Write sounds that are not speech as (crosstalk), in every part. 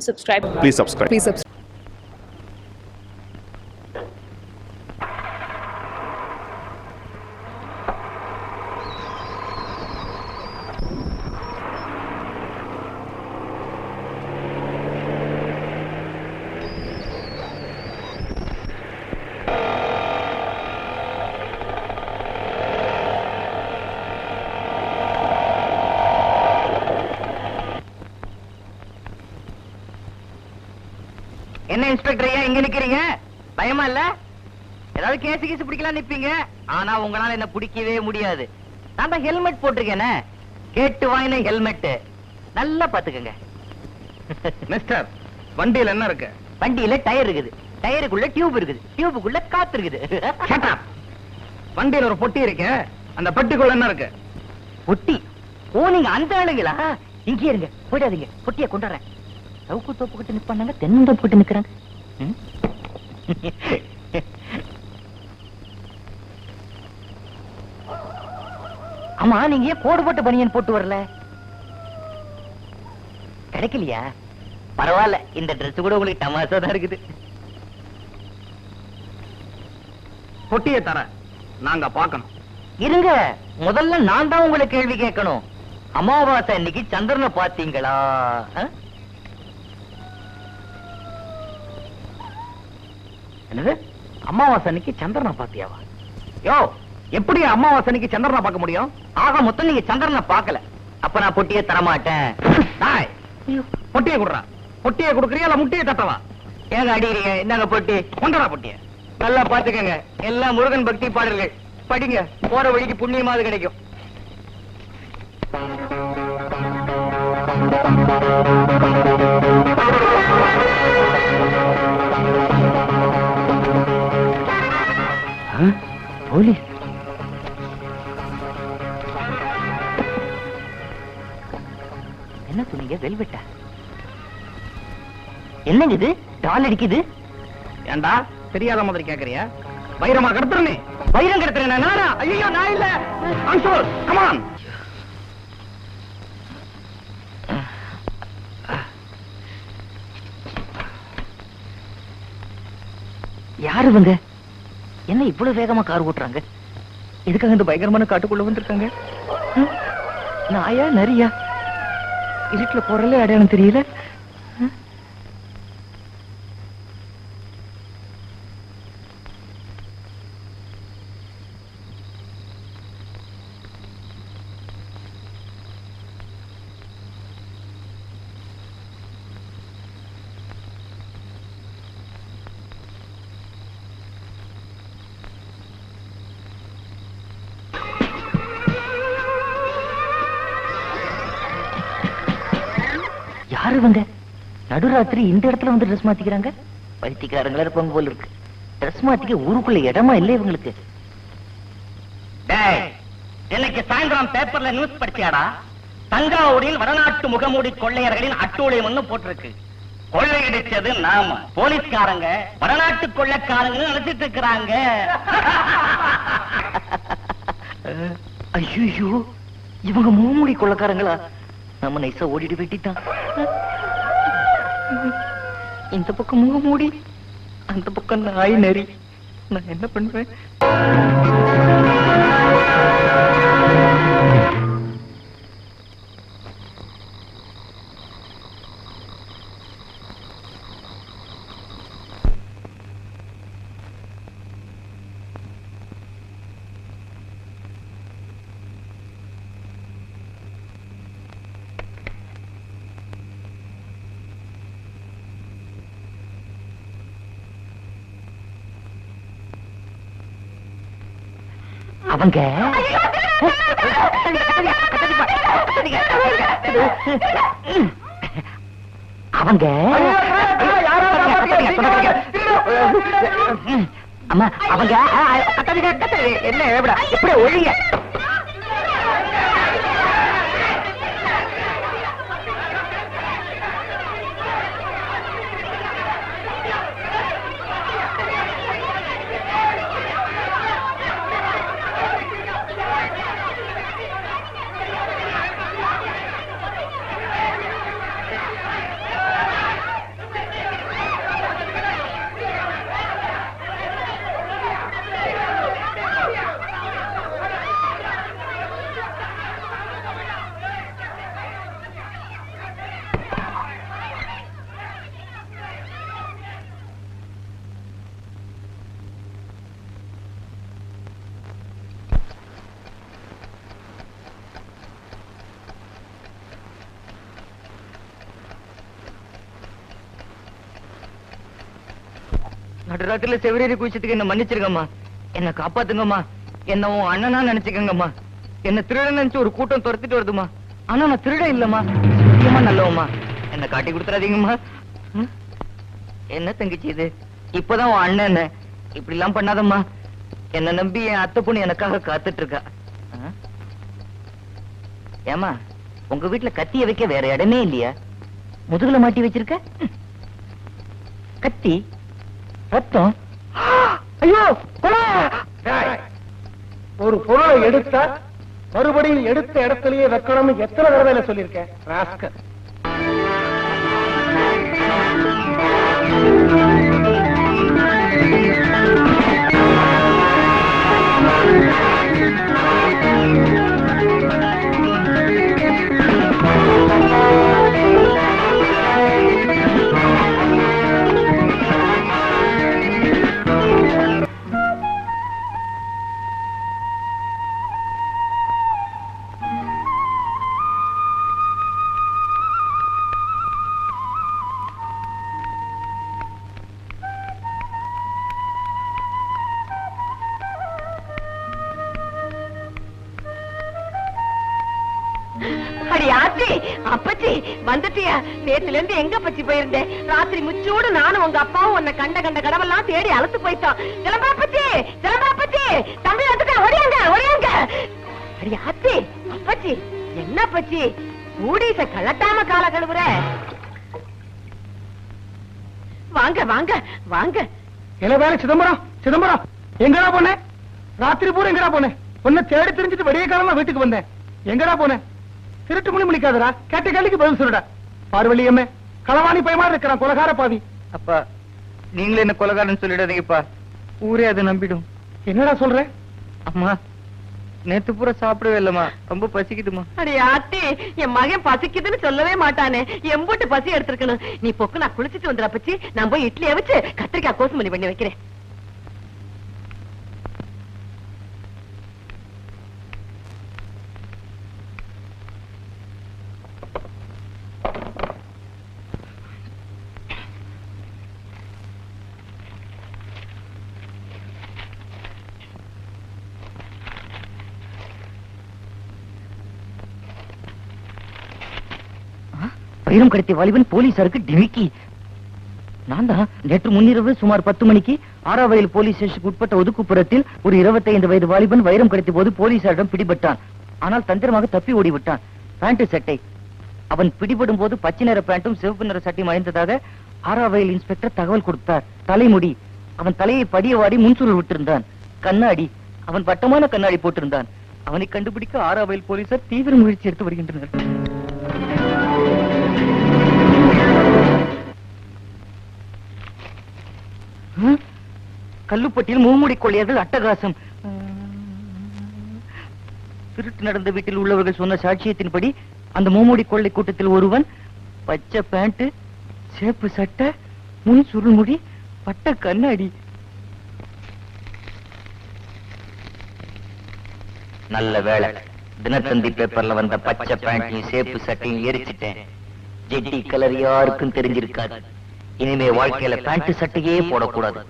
subscribe. Please subscribe. Please subscribe. Inspector இங்க நிக்கிறீங்க? பயமா இல்ல? ஏதாவது கேஸ் கீஸ் பிடிக்கலாம் நிப்பீங்க? ஆனா உங்களால என்ன பிடிக்கவே முடியாது. நான் தான் ஹெல்மெட் போட்டிருக்கேனே? கேட்டு வாங்கின ஹெல்மெட் நல்லா பாத்துக்கங்க. மிஸ்டர் வண்டியில என்ன இருக்கு? வண்டியில டயர் இருக்குது. டயருக்குள்ள டியூப் இருக்குது. டியூபுக்குள்ள காத்து இருக்குது. வண்டியில ஒரு பொட்டி இருக்கு. அந்த பெட்டிக்குள்ள என்ன இருக்கு? பொட்டி? ஓ நீங்க அந்த ஆளுங்களா? இங்கே இருங்க. போயிடாதீங்க. பொட்டிய கொண்டாடுறேன் சவுக்கு தோப்பு கிட்ட நிப்பாங்க தென்னந்தோப்பு கிட்ட நிக்கிறாங்க? ஆமா நீங்க ஏன் கோடு போட்ட பனியன் போட்டு வரல? கிடைக்கலையா? பரவாயில்ல இந்த Dress கூட உங்களுக்கு தமாசா தான் இருக்குது. பொட்டியை தர நாங்க பார்க்கணும். இருங்க முதல்ல நான் தான் உங்களை கேள்வி கேட்கணும். அமாவாசை இன்னைக்கு சந்திரனை பாத்தீங்களா என்னது? அமாவாசை அன்னைக்கு சந்திரனை பாத்தியாவா யோ எப்படி அமாவாசை அன்னைக்கு சந்திரனை பார்க்க முடியும்? ஆக மொத்தம் நீங்க சந்திரனை பார்க்கல. அப்ப நான் பொட்டியை தரமாட்டேன். டேய், பொட்டியை குடுறா. பொட்டியை குடுக்கறியா இல்ல முட்டியை தட்டவா? ஏங்க அடிக்கிறீங்க? என்னங்க பொட்டி. கொண்டடா பொட்டியை. நல்லா பாத்துக்கங்க எல்லாம் முருகன் பக்தி பாடல்கள். படிங்க. போற வழிக்கு புண்ணியமாவது கிடைக்கும். போலீஸ் என்ன சொன்னீங்க வெல்வெட்டா? என்னங்க இது? டால் அடிக்குது? ஏண்டா தெரியாத மாதிரி கேக்குறியா? வைரமா கடத்துறனே? வைரம் கிடத்துறேன்? நானா? ஐயோ நான் இல்ல. அன்சோல் கமான் யாரு இவங்க? இவ்வளவு வேகமா கார் ஓட்டுறாங்க? எதுக்காக இந்த பயங்கரமான காட்டுக்குள்ள வந்திருக்காங்க? நாயா நரியா? இருட்டுல குரலே அடையாளம் தெரியல. யாரு இவங்க நடுராத்திரி இந்த இடத்துல வந்து ட்ரெஸ் மாத்திக்கிறாங்க? பைத்தியக்காரங்களா இருப்பாங்க போல இருக்கு. ட்ரெஸ் மாத்திக்க ஊருக்குள்ள இடமா இல்லை இவங்களுக்கு. இன்னைக்கு சாயந்தரம் பேப்பர்ல நியூஸ் படிச்சியாடா? தஞ்சாவூரில் வடநாட்டு முகமூடி கொள்ளையர்களின் அட்டூழியம்னு போட்டிருக்கு. கொள்ளையடிச்சது நாம. போலீஸ்காரங்க வடநாட்டு கொள்ளைக்காரங்க நினைச்சிட்டு இருக்கிறாங்க. (laughs) ஐயோ இவங்க மூமுடி கொள்ளைக்காரங்களா? நம்ம நைசா ஓடிட்டு வெட்டிட்டான் இந்த பக்கம் முகமூடி அந்த பக்கம் நாய் நரி. நான் என்ன பண்ணுவேன்? அவங்க? அவங்க? அம்மா அவங்க? என்ன எப்படா எப்படி ஒழிய. நடுராத்திரில செவரேறி குளிச்சதுக்கு என்ன மன்னிச்சிருங்கம்மா. என்ன காப்பாத்துங்கம்மா. என்ன உன் அண்ணனா நினைச்சுக்கங்கம்மா. என்ன திருட நினைச்சு ஒரு கூட்டம் துரத்திட்டு வருதுமா ஆனா நான் திருட இல்லம்மா. சத்தியமா நல்லவம்மா. என்ன காட்டி கொடுத்துறாதீங்கம்மா. என்ன தங்கச்சி இது? இப்பதான் உன் அண்ணன் என்ன? இப்படி எல்லாம் பண்ணாதம்மா. என்ன நம்பி என் அத்தை பொண்ணு எனக்காக காத்துட்டு இருக்கா ஏமா உங்க வீட்டுல கத்திய வைக்க வேற இடமே இல்லையா? முதுகுல மாட்டி வச்சிருக்க? கத்தி? ரத்தம் ஐயோ! ஒரு பொருளை எடுத்தா மறுபடியும் எடுத்த இடத்திலேயே வைக்கணும்னு எத்தனை தடவை சொல்லியிருக்கேன் ராஸ்கல். இருந்து எங்க பச்சி போயிருந்தேன் ராத்திரி முச்சோடு நானும் உங்க அப்பாவும் உன்னை கண்ட கண்ட கடவெல்லாம் தேடி அழுத்து போயிட்டோம். கிளம்பா பச்சி கிளம்பா பச்சி. தம்பி வந்துட்டேன் ஒடியாங்க ஒடியாங்க அடி ஆத்தி அப்பச்சி என்ன பச்சி ஊடிச கலட்டாம கால கழுவுற. வாங்க வாங்க வாங்க. என்ன வேலை சிதம்பரம் சிதம்பரம்? எங்கடா போன? ராத்திரி பூரா எங்கடா போன? உன்னை தேடி தெரிஞ்சிட்டு வெளியே காலமா வீட்டுக்கு வந்தேன். எங்கடா போன? திருட்டு மணி மணிக்காதரா கேட்ட கேள்விக்கு பதில் சொல்லுடா. பார்வழியம்மே. களவாணி பயமா இருக்கிறான் கொலகார பாவி. அப்பா நீங்களே என்ன கொலகாரன்னு சொல்லிடாதீங்கப்பா. ஊரே அதை நம்பிடும். என்னடா சொல்ற? அம்மா நேத்து பூரா சாப்பிடவே இல்லம்மா. ரொம்ப பசிக்குதுமா அடி ஆத்தி என் மகன் பசிக்குதுன்னு சொல்லவே மாட்டானே. எம்பூட்டு பசி எடுத்திருக்கணும். நீ பொக்கு நான் குளிச்சிட்டு வந்துடுற பச்சி. நான் போய் இட்லியை வச்சு கத்திரிக்காய் கோசுமணி பண்ணி வைக்கிறேன். வைரம் கடத்திய வாலிபன் போலீசாருக்கு டிமிக்கி. நான் தான் நேற்று முன்னிரவு சுமார் பத்து மணிக்கு ஆறாவயல் போலீஸ் ஸ்டேஷனுக்கு உட்பட்ட ஒதுக்குப்புறத்தில் ஒரு 25 வயது வாலிபன் வைரம் கடத்திய போது போலீசாரிடம் பிடிபட்டான். ஆனால் தந்திரமாக தப்பி ஓடிவிட்டான். பேண்ட் சட்டை. அவன் பிடிபடும் போது பச்சை நிற பேண்டும் சிவப்பு நிற சட்டையும் அணிந்ததாக ஆறாவயல் இன்ஸ்பெக்டர் தகவல் கொடுத்தார். தலைமுடி. அவன் தலையை படிய வாடி முன்சுருள் விட்டிருந்தான். கண்ணாடி. அவன் வட்டமான கண்ணாடி போட்டிருந்தான். அவனை கண்டுபிடிக்க ஆறாவயல் போலீசார் தீவிர முயற்சி எடுத்து வருகின்றனர். கல்லுப்பட்டியில் மூமுடி கொள்ளையர்கள் அட்டகாசம். திருட்டு நடந்த வீட்டில் உள்ளவர்கள் சொன்ன சாட்சியத்தின்படி அந்த மூமுடி கொள்ளை கூட்டத்தில் ஒருவன் பச்சை பேண்ட் சேப்பு சட்டை முன் சுருள்முடி பட்ட கண்ணாடி. நல்ல வேலை தினத்தந்தி பேப்பர்ல வந்த பச்சை பேண்டையும் சேப்பு சட்டையும் எரிச்சிட்டேன். ஜெட்டி கலர் யாருக்கும் தெரிஞ்சிருக்காது. இனிமே வாழ்க்கையில பேண்ட் சட்டையே போடக்கூடாது.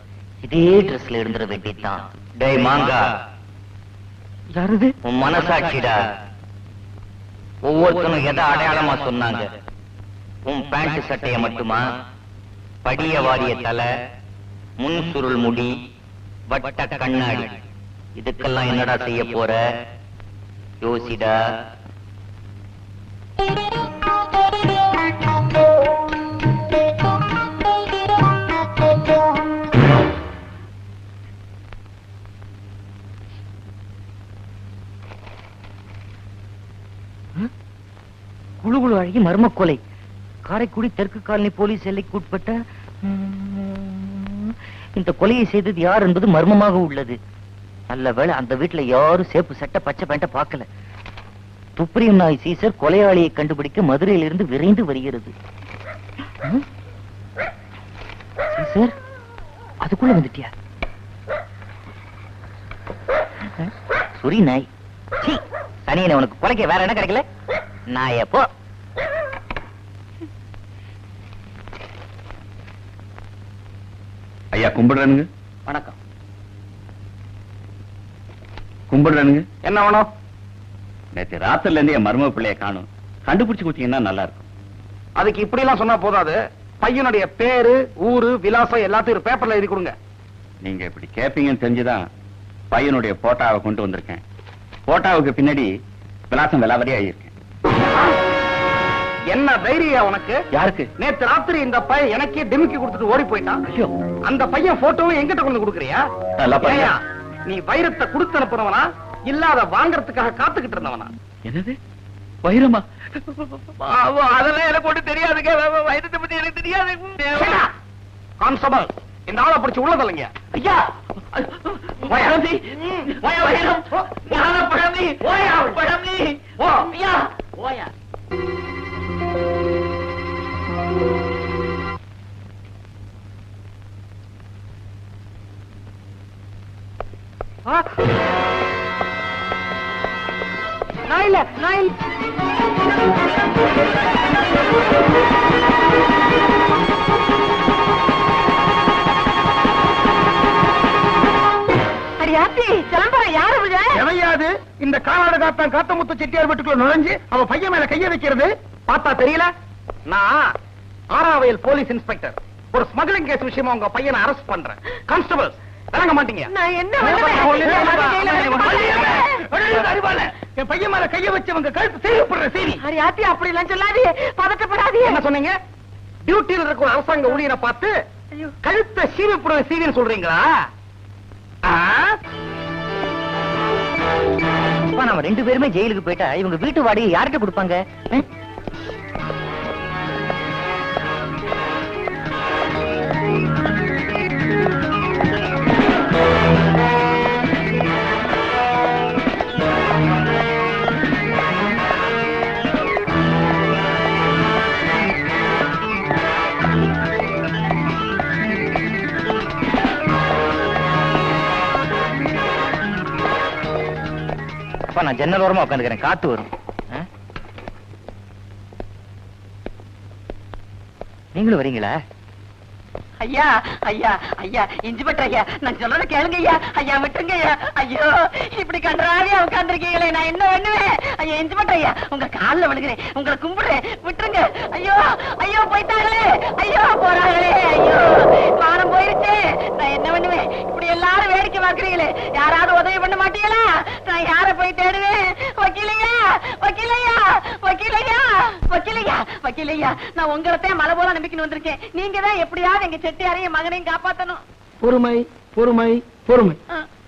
இதே ட்ரெஸ்ல இருந்துட வேண்டியதுதான். டேய் மாங்கா. யாருது? உன் மனசாட்சிடா. ஒவ்வொருத்தனும் எதை அடையாளமா சொன்னாங்க? உன் பேண்ட் சட்டைய மட்டுமா? படிய வாரிய தலை முன் சுருள் முடி வட்ட கண்ணாடி. இதுக்கெல்லாம் என்னடா செய்ய போற? யோசிடா. குழு குழு அழகி மர்ம கொலை காரைக்குடி தெற்கு காலனி போலீஸ் எல்லைக்குட்பட்ட இந்த கொலையை செய்தது யார் என்பது மர்மமாக உள்ளது. நல்ல வேலை அந்த வீட்டுல யாரும் சேப்பு சட்ட பச்சை பேண்ட பார்க்கல. துப்பரியம் நாய் சீசர் கொலையாளியை கண்டுபிடிக்க மதுரையிலிருந்து விரைந்து வருகிறது. சீசர் அதுக்குள்ள வந்துட்டியா? சுரி நாய். சீ சனியனை உனக்கு கொலைக்க வேற என்ன கிடைக்கல? நான் எப்போ கும்பிடுறனுங்க. வணக்கம். கும்பிடுறனுங்க. என்ன வேணும்? நேத்து ராத்திரில இருந்து என் மருமக பிள்ளைய காணும். கண்டுபிடிச்சு கொடுத்தீங்கன்னா நல்லா இருக்கும் அதுக்கு இப்படி எல்லாம் சொன்னா போதாது. பையனுடைய பேரு ஊரு விலாசம் எல்லாத்தையும் ஒரு பேப்பர்ல எழுதி கொடுங்க. நீங்க இப்படி கேப்பீங்கன்னு தெரிஞ்சுதான் பையனுடைய போட்டாவை கொண்டு வந்திருக்கேன். போட்டாவுக்கு பின்னாடி விலாசம் விலாவரி ஆகியிருக்கேன். என்ன தைரியம் உனக்கு? யாருக்கு? நேத்து ராத்திரி இந்த பையன் எனக்கே டிமிக்கி கொடுத்துட்டு ஓடி போயிட்டான். ஐயோ. அந்த பையன் போட்டோவும் எங்கிட்ட கொண்டு கொடுக்குறியா? நீ வைரத்தை கொடுத்து அனுப்புறவனா இல்லாத வாங்குறதுக்காக காத்துக்கிட்டு இருந்தவனா? என்னது? வைரமா? அதெல்லாம் எனக்கு ஒண்ணு தெரியாதுங்க. வைரத்தை பத்தி எனக்கு தெரியாது. கான்ஸ்டபிள் இந்த ஆளை பிடிச்சு உள்ள தள்ளுங்க. ஐயா! பழமி வைரம்! ஞான பழமி ஓயா பழமி ஓ ஐயா! ஓயா நான் இல்ல நான் இல்ல யாரு இந்த காலாடகாத்தான் காத்தமுத்து செட்டியார் வீட்டுக்குள்ள நுழைஞ்சு அவ பையன் மேல கைய வைக்கிறது. பார்த்தா தெரியல? நான் ஆறாவயல் போலீஸ் இன்ஸ்பெக்டர். ஒரு ஸ்மக்லிங் கேஸ் விஷயமா உங்க பையனை அரெஸ்ட் பண்றேன். கான்ஸ்டபிள் இறங்க மாட்டீங்க. நான் என்ன என் பையன் மேல கைய வச்சவங்க கழுத்து செய்யப்படுற செய்தி ஆத்தி அப்படி எல்லாம் சொல்லாதே. பதட்டப்படாதே. என்ன சொன்னீங்க? டியூட்டியில் இருக்கிற ஒரு அரசாங்க ஊழியரை பார்த்து. கழுத்தை சீவிப்புற சீவின்னு சொல்றீங்களா? நம்ம ரெண்டு பேருமே ஜெயிலுக்கு போயிட்டா இவங்க வீட்டு வாடகை யார்கிட்ட கொடுப்பாங்க? நான் ஜன்னல் ஓரமா உட்காந்துக்கிறேன். காத்து வரும். நீங்களும் வரீங்களா? ஐயா ஐயா ஐயா இன்ஸ்பெக்டர் ஐயா நான் சொல்றத கேளுங்க ஐயா ஐயா விட்டுருங்க ஐயா. ஐயோ இப்படி கன்றாவியா உட்கார்ந்துருக்கீங்களே நான் என்ன பண்ணுவேன்? ஐயா இன்ஸ்பெக்டர் ஐயா உங்க கால்ல விழுகிறேன் உங்களை கும்பிடுறேன் விட்டுருங்க. ஐயோ ஐயோ போயிட்டாங்களே ஐயோ போறாங்களே ஐயோ. வாரம் போயிருச்சு நான் என்ன பண்ணுவேன்? இப்படி எல்லாரும் வேடிக்கை பாக்குறீங்களே யாராவது உதவி பண்ண மாட்டீங்களா? நான் யார போய் தேடுவேன்? வக்கீலையா? வக்கீல் வக்கீலையா? வக்கீலையா? வக்கீலையா நான் உங்களைத்தான் மலை போல நம்பிக்கை வந்திருக்கேன். நீங்க தான் எப்படியாவது எங்க செட்டியாரையும் மகனையும் காப்பாத்தணும். பொறுமை பொறுமை பொறுமை.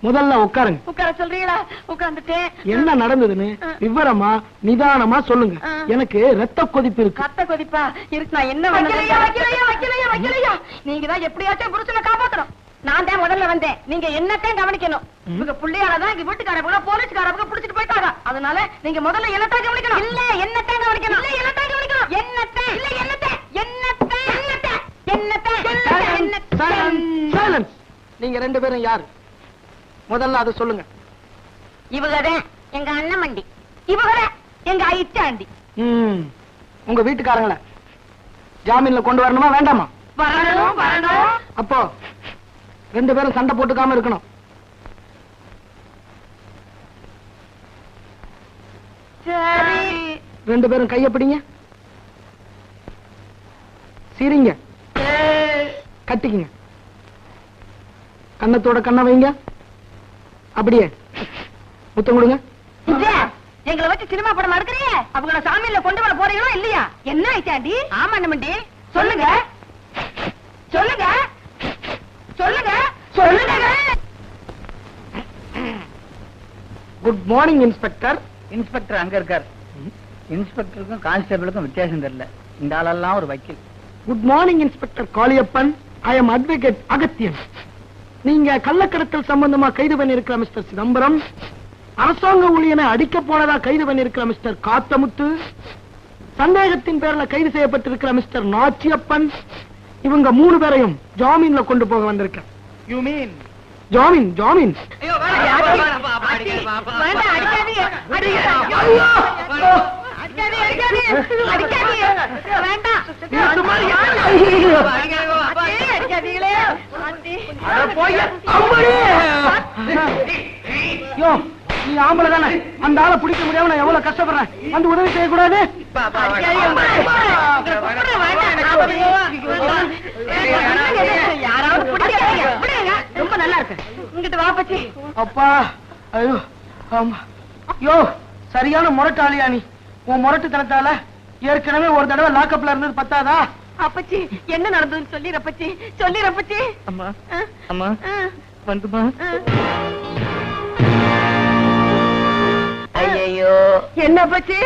முதல்ல உட்காருங்க. உட்கார சொல்றீங்களா? உட்கார்ந்துட்டேன். என்ன நடந்ததுன்னு விவரமா நிதானமா சொல்லுங்க. எனக்கு ரத்த கொதிப்பு இருக்கு. ரத்த கொதிப்பா? இருக்கு நான் என்ன வைக்கலையா வைக்கலையா வைக்கலையா வைக்கலையா? நீங்க தான் எப்படியாச்சும் புருஷனை காப்பாத்தணும். நான் தான் முதல்ல வந்தேன். நீங்க என்னத்தையும் கவனிக்கணும். உங்க புள்ளையால தான் எங்க வீட்டுக்காரங்க போலீஸ்காரங்க புடிச்சிட்டு போயிட்டாங்க அதனால நீங்க முதல்ல என்னத்தான் கவனிக்கணும். இல்ல என்னத்தான் கவனிக்கணும். இல்ல என்னத்தான் கவனிக்கணும். என்னத்தை? இல்ல என்னத்தை? என்னத்தை? என்னத்தை? என்னத்தை? என்னத்தை? சைலன்ஸ் நீங்க ரெண்டு பேரும் யாரு? முதல்ல அதை சொல்லுங்க. இவகதான் எங்க அண்ணன் மண்டி இவகதான் எங்க ஐச்சாண்டி ம், உங்க வீட்டுக்காரங்கள ஜாமீன்ல கொண்டு வரணுமா வேண்டாமா? வரணும் வரணும். அப்போ ரெண்டு பேரும் சண்டை போட்டுக்காம இருக்கணும். சரி. ரெண்டு பேரும் கைய பிடிங்க. சிரிங்க. கட்டிக்குங்க. கண்ணத்தோட கண்ணை வைங்க. அப்படியே. முத்தம் கொடுங்க. எங்களை வச்சு சினிமா படம் எடுக்கிறியே அவங்கள சாமியில கொண்டு வர போறீங்களா இல்லையா? என்ன ஐச்சாண்டி ஆமா சொல்லுங்க சொல்லுங்க. சொல்லுங்க சொல்லுங்க குட் மார்னிங் இன்ஸ்பெக்டர் இன்ஸ்பெக்டர் அங்க இருக்கார் இன்ஸ்பெக்டருக்கும் கான்ஸ்டபிளுக்கும் வித்தியாசம் தெரியல. இந்த ஆளெல்லாம் ஒரு வக்கீல். Good morning inspector Kaliyappan. I am advocate Agathiyan. நீங்க கள்ளக்கடத்தல் சம்பந்தமா கைது பண்ணிருக்கிற மிஸ்டர் சிதம்பரம். அரசாங்க ஊழியனை அடிக்க போனதா கைது பண்ணிருக்கிற மிஸ்டர் காத்தமுத்து. சந்தேகத்தின் பேர்ல கைது செய்யப்பட்டிருக்கிற மிஸ்டர் நாச்சியப்பன். இவங்க மூணு பேரையும் ஜாமீன்ல கொண்டு போக வந்திருக்கேன். யூ மீன் ஜாமீன் ஜாமீன் நீ ஆம்பளை தானே அந்த ஆளை பிடிக்க முடியாம நான் எவ்வளவு கஷ்டப்படுறேன் வந்து உதவி செய்யக்கூடாது யாராவது. ரொம்ப நல்லா இருக்கு. இங்கிட்டு வா பச்சி அப்பா ஐயோ ஆமா. யோ சரியான முரட்டாளியா நீ. உன் முரட்டுத்தனத்தால ஏற்கனவே ஒரு தடவை லாக்கப்ல இருந்தது பத்தாதா? அப்பச்சி என்ன நடந்ததுன்னு சொல்லி ரப்பச்சி சொல்லி ரப்பச்சி அம்மா அம்மா வந்துமா. ஐயோ என்ன பச்சி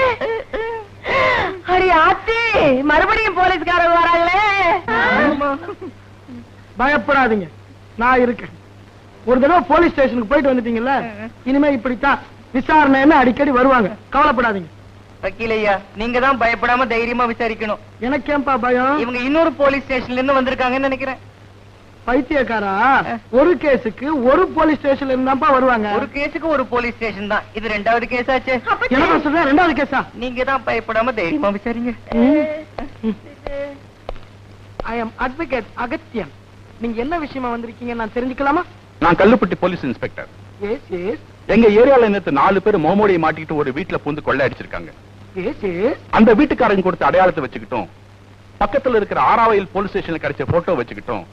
அடி ஆத்தி மறுபடியும் போலீஸ்காரங்க வராங்களே. பயப்படாதீங்க. நான் இருக்கேன். ஒரு தடவை போலீஸ் ஸ்டேஷனுக்கு போயிட்டு வந்துட்டீங்கல்ல? இனிமே இப்படித்தான் விசாரணைன்னு அடிக்கடி வருவாங்க. கவலைப்படாதீங்க. வக்கீலையா நீங்க தான் பயப்படாம தைரியமா விசாரிக்கணும். எனக்கேன்பா பயம்? இவங்க இன்னொரு போலீஸ் ஸ்டேஷன்ல இருந்து வந்திருக்காங்கன்னு நினைக்கிறேன். பைத்தியக்காரா? ஒரு கேஸுக்கு ஒரு போலீஸ் ஸ்டேஷன்ல இருந்தாப்பா வருவாங்க. ஒரு கேஸுக்கு ஒரு போலீஸ் ஸ்டேஷன் தான். இது ரெண்டாவது கேஸ் ஆச்சு என்ன சொல்றேன் ரெண்டாவது கேஸா? நீங்க தான் பயப்படாம தைரியமா விசாரிங்க. I am advocate Agathiyan. நீங்க என்ன விஷயமா வந்திருக்கீங்க நான் தெரிஞ்சுக்கலாமா? நான் கல்லுப்பட்டி போலீஸ் இன்ஸ்பெக்டர். எங்க ஏரியால நேத்து நாலு பேர் மோமோடியை மாட்டிக்கிட்டு ஒரு வீட்டுல பூந்து கொள்ளை அடிச்சிருக்காங்க. அந்த வீட்டுக்காரங்க கொடுத்த அடையாளத்தை வச்சுக்கிட்டோம். பக்கத்துல இருக்கிற ஆறாவையில் போலீஸ் ஸ்டேஷன்ல கிடைச்ச போட்டோ வச்சுக்கிட்டோம்.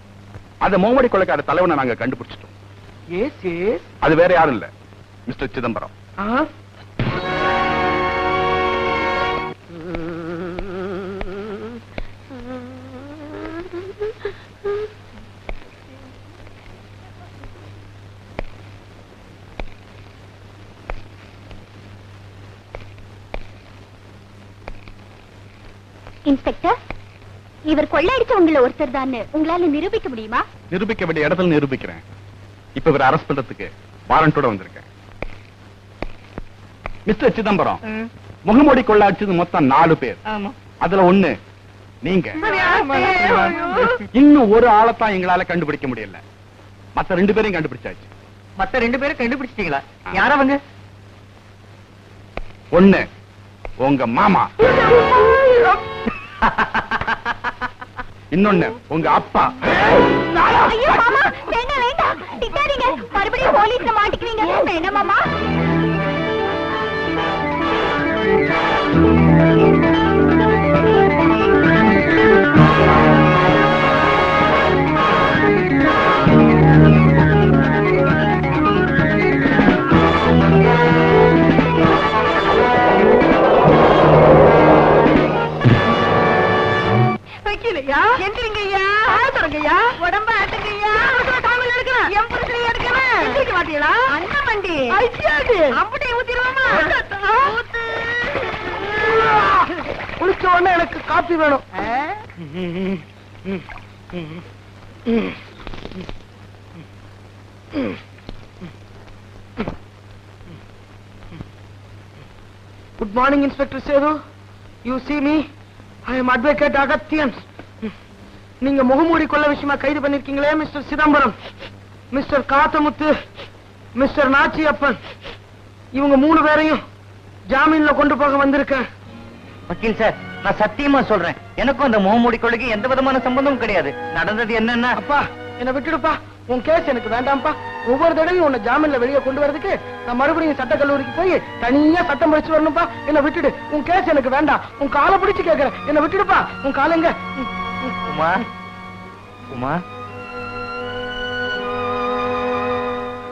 அந்த மோமடி கொலைக்கார தலைவனை நாங்க கண்டுபிடிச்சிட்டோம். அது வேற யாரும் இல்ல. மிஸ்டர் சிதம்பரம். இவர் கொள்ளையடிச்ச உங்கள ஒருத்தர் தான் உங்களால நிரூபிக்க முடியுமா? நிரூபிக்க வேண்டிய இடத்துல நிரூபிக்கிறேன். இப்ப இவரை அரெஸ்ட் பண்றதுக்கு வாரண்டோட வந்திருக்கேன். மிஸ்டர் சிதம்பரம் முகமூடி கொள்ளை அடிச்சது மொத்தம் நாலு பேர். ஆமா. அதுல ஒண்ணு நீங்க. இன்னும் ஒரு ஆளைத்தான் எங்களால கண்டுபிடிக்க முடியல. மத்த ரெண்டு பேரையும் கண்டுபிடிச்சாச்சு. மத்த ரெண்டு பேரும் கண்டுபிடிச்சிட்டீங்களா? யார் அவங்க? ஒண்ணு உங்க மாமா. இன்னொன்னு உங்க அப்பா. ஐயோ மாமா வேண்டாம் வேண்டாம். திட்டாதீங்க. மறுபடியும் போலீஸ்ல மாட்டிக்குவீங்க வேண்டாம் மாமா. Inspector Sethu you see me? I am advocate Agathiyan நீங்க முகமூடி கொள்ள விஷயமா கைது பண்ணிருக்கீங்களே mister Chidambaram. Mister Kathamuthu mister Nachiyappan. இவங்க மூணு பேரையும் ஜாமீன்ல கொண்டு போக வந்திருக்கேன். வக்கீல் சார் நான் சத்தியமா சொல்றேன். எனக்கும் அந்த முகமூடி கொள்ளைக்கு எந்த விதமான சம்பந்தமும் கிடையாது. நடந்தது என்னன்னா அப்பா என்ன விட்டுடுப்பா. உன் கேஸ் எனக்கு வேண்டாம்ப்பா. ஒவ்வொரு தடவையும் உன்னை ஜாமீன்ல வெளியே கொண்டு வரதுக்கு நான் மறுபடியும் சட்ட கல்லூரிக்கு போய் தனியா சட்டம் படிச்சு வரணும்ப்பா. என்ன விட்டுடு. உன் கேஸ் எனக்கு வேண்டாம். உன் காலை பிடிச்சு கேக்குறேன் என்ன விட்டுடுப்பா. உன் காலங்க உமா உமா.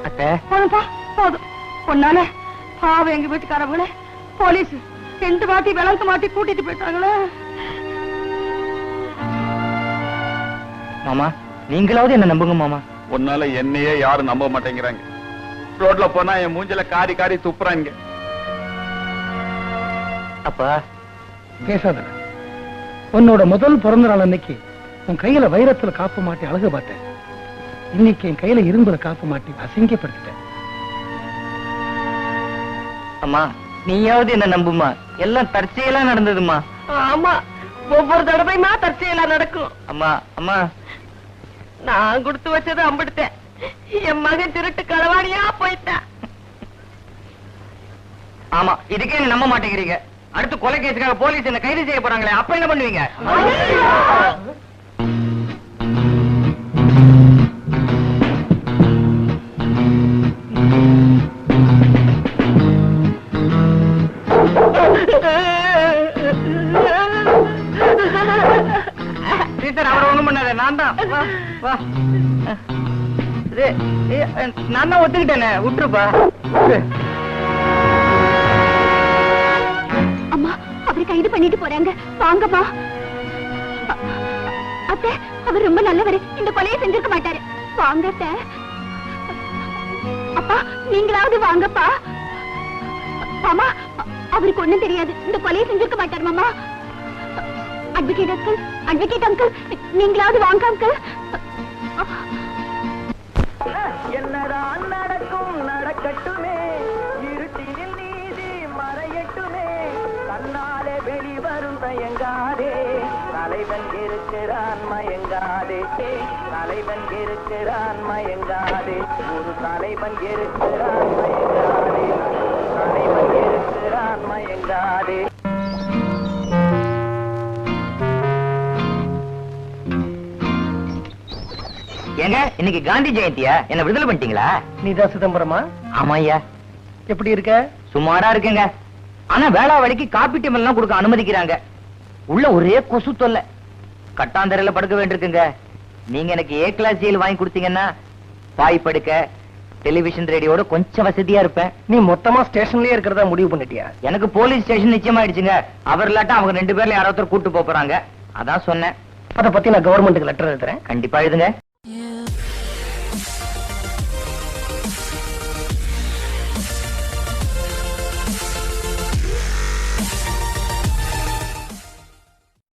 அத்தை. போதும்பா போதும். பொண்ணால பாவம் எங்க வீட்டுக்காரவங்களே. போலீஸ் ரெண்டு மாட்டி விளக்கு மாட்டி கூட்டிட்டு போயிட்டாங்களே. மாமா நீங்களாவது என்ன நம்புங்க மாமா. உன்னால என்னையே யாரும் நம்ப மாட்டேங்கிறாங்க. ரோட்ல போனா என் மூஞ்சில காரி காரி துப்புறாங்க. அப்பா பேசாத உன்னோட முதல் பிறந்த நாள் அன்னைக்கு உன் கையில வைரத்துல காப்பு மாட்டி அழகு பார்த்தேன். இன்னைக்கு என் கையில இரும்புல காப்பு மாட்டி அசிங்கப்படுத்திட்டேன் அம்மா நீயாவது என்ன நம்புமா? எல்லாம் தற்செயலா நடந்ததுமா? ஆமா ஒவ்வொரு தடவையுமா தற்செயலா நடக்கும். அம்மா அம்மா நான் கொடுத்து வச்சதை அம்பிடுத்தேன். என் மகன் திருட்டு களவாடியா போயிட்டேன். ஆமா இதுக்கே நம்ப மாட்டேங்கிறீங்க. அடுத்து கொலை கேஸுக்காக போலீஸ் என்ன கைது செய்ய போறாங்களே அப்ப என்ன பண்ணுவீங்க? நான் தான் ஒத்துக்கிட்டேனே. விட்டுருப்பா. அம்மா அவரை கைது பண்ணிட்டு போறாங்க. வாங்கம்மா. அ- அத்தை அவர் ரொம்ப நல்லவர். இந்த கொலையை செஞ்சிருக்க மாட்டாரு. வாங்க அத்தை. அப்பா நீங்களாவது வாங்கப்பா. மாமா அவருக்கு ஒண்ணும் தெரியாது. இந்த கொலையை செஞ்சிருக்க மாட்டார் மாமா. அட்வொகேட் அங்கிள் அட்வொகேட் அங்கிள் நீங்களாவது வாங்க அங்கிள் வெளிவரும் தயங்காதே தலைவன் இருக்கிறான் மயங்காதே. தலைவன் இருக்கிறான் மயங்காதே. ஒரு தலைவன் இருக்கிறான் மயங்காதே. தலைவன் இருக்கிறான் மயங்காதே. ஏங்க இன்னைக்கு காந்தி ஜெயந்தியா? என்ன விடுதலை பண்ணிட்டீங்களா? நீதான் சிதம்பரமா? ஆமா ஐயா எப்படி இருக்க? சுமாரா இருக்குங்க. ஆனா வேளா வேலைக்கு காப்பி டீம் எல்லாம் கொடுக்க அனுமதிக்கிறாங்க. உள்ள ஒரே கொசு தொல்லை. கட்டாந்தரையில படுக்க வேண்டியிருக்குங்க. நீங்க எனக்கு ஏ கிளாஸ் ஜெயில் வாங்கி கொடுத்தீங்கன்னா பாய் படுக்க டெலிவிஷன் ரேடியோட கொஞ்சம் வசதியா இருப்பேன். நீ மொத்தமா ஸ்டேஷன்லயே இருக்கிறதா முடிவு பண்ணிட்டியா? எனக்கு போலீஸ் ஸ்டேஷன் நிச்சயமாயிடுச்சுங்க அவர் இல்லாட்டா அவங்க ரெண்டு பேர்ல யாரோ ஒருத்தர் கூட்டு போறாங்க. அதான் சொன்னேன். அத பத்தி நான் கவர்மெண்ட்டுக்கு லெட்டர் எழுதுறேன். கண்டிப்பா எழுதுங்க.